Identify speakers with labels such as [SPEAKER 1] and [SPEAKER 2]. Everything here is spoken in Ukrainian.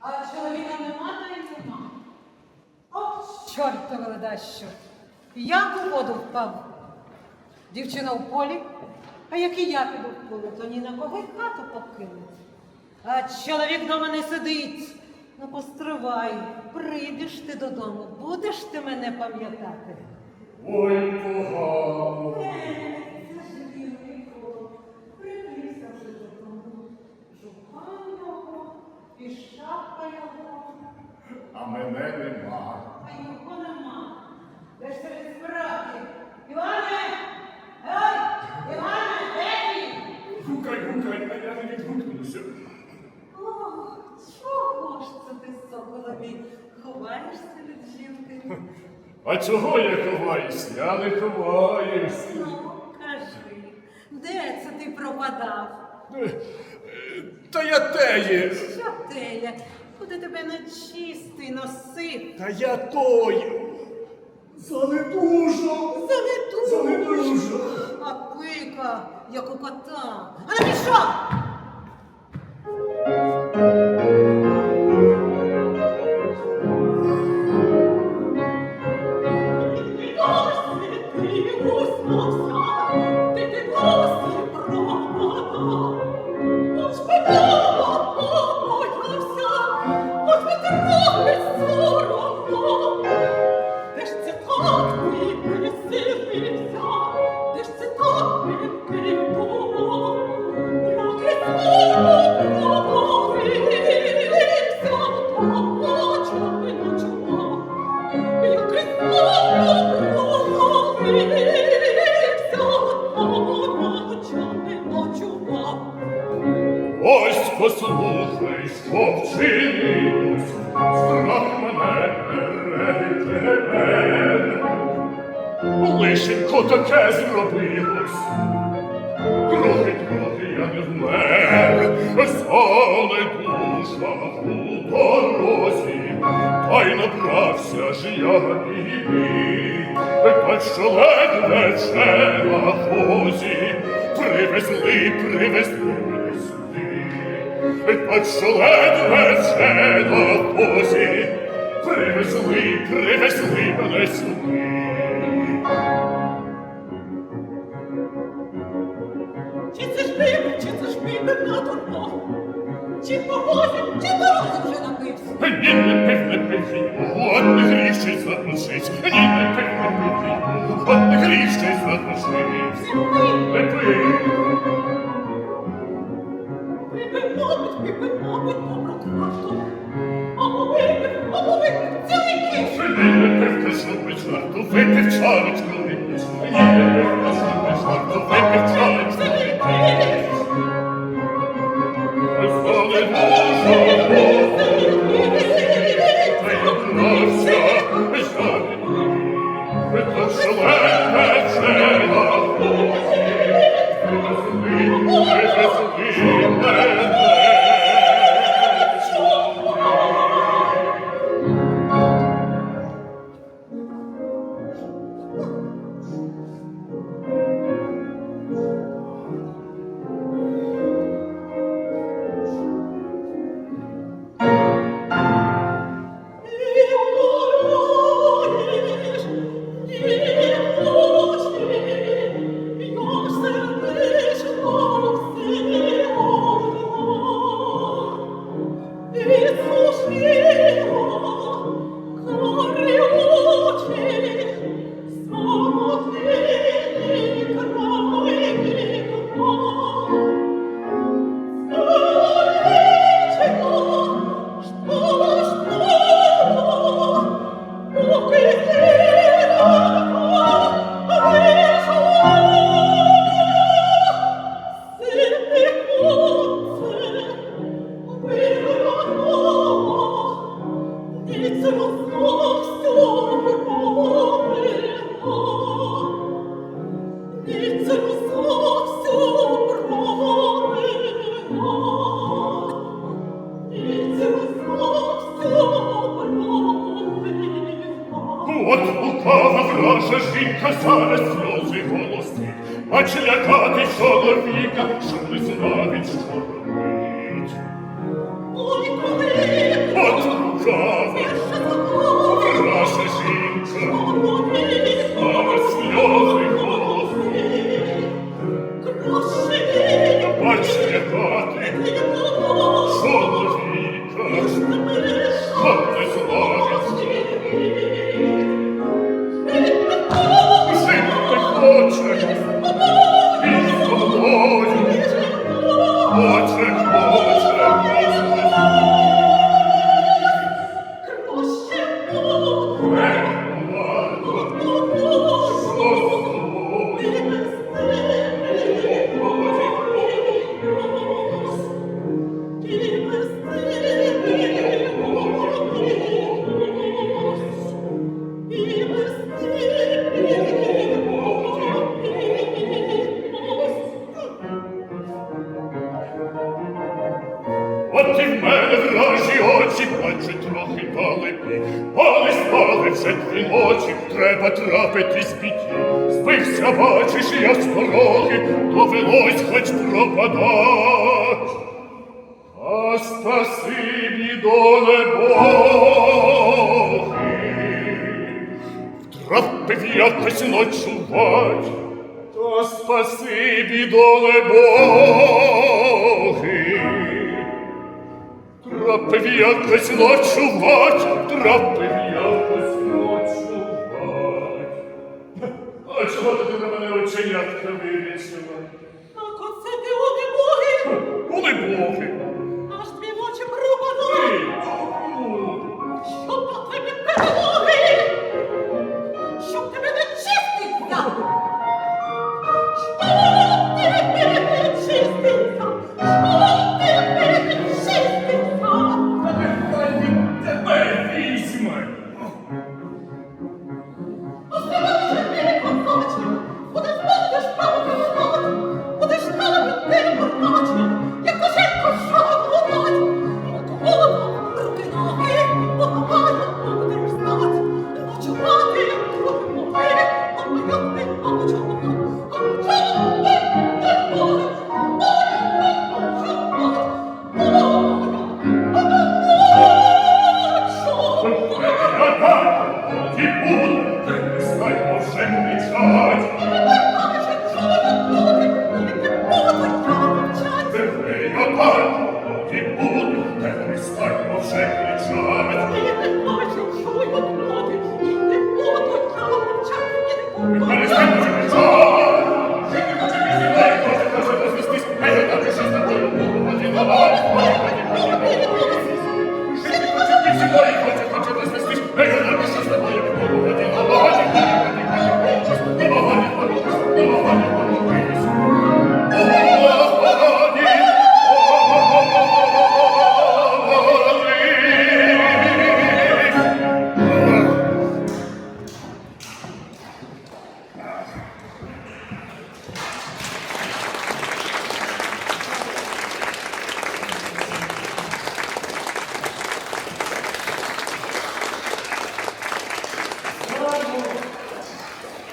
[SPEAKER 1] А чоловіка нема та й нема.
[SPEAKER 2] От чортове ледащо. Як у воду впав. Дівчина в полі, а як і я піду в поле, то ні на кого й хату покинуть. А чоловік дома не сидить. Ну постривай, прийдеш ти додому, будеш ти мене пам'ятати.
[SPEAKER 3] Ой, погано.
[SPEAKER 2] Це ж вірний коло. Прикрився вже додому. Жупан його, і шапка його.
[SPEAKER 3] А мене нема.
[SPEAKER 2] А його нема. Де ж від справді? Іване! Ей! Іване, де він?
[SPEAKER 3] Гукай, гукай, а я не відгукнуся.
[SPEAKER 2] О, чого ж це ти, соколові, ховаєшся від жінки?
[SPEAKER 3] А чого я ховаюсь? Я не ховаюсь.
[SPEAKER 2] Ну, кажи, де це ти пропадав?
[SPEAKER 3] Та я теє.
[SPEAKER 2] Що теля? Куди тебе на чистий носив?
[SPEAKER 3] Та я той. Занедужав.
[SPEAKER 2] Занедужав.
[SPEAKER 3] Занедужав.
[SPEAKER 2] А пика, як у кота. А не пішов!
[SPEAKER 3] Послухай, що вчинилось, страх мене бере тебе. Лишенько таке зробилось, трохи, трохи я не вмер, золи душа у дорозі, та й набрався ж я біди, та що ледве вже на привезли, привезли ледве вже на хозі, привезли, привезли мене сюди.
[SPEAKER 4] Чи це ж пиво, чи це ж пиво на дорогу? Чи повозив, чи дорозі вже напився?
[SPEAKER 3] Ні, не пив, не пив, от не грішить задушить. Ні, не пив, не пив, от не грішить задушить. Не пив.
[SPEAKER 4] Випив, мабуть,
[SPEAKER 3] ти Мова ваша жінка зараз сльози голоси, Ач лякати чоловіка, щоб не знавить, що робить.
[SPEAKER 4] Ой, коли!
[SPEAKER 3] От рукава! Гроша жінка! Ти в мене вражі очі, плачуть трохи далекі. Пали спали вже дві ночі, треба трапитись біді. Збився, бачиш, я з дороги, довелось хоч пропадать. А спасибі доле Боги, втрапив якось ночувать, то спасибі доле Боги. Трапив якось ночувать, трапив якось ночувать. А чого ти на мене оченятка вирішила?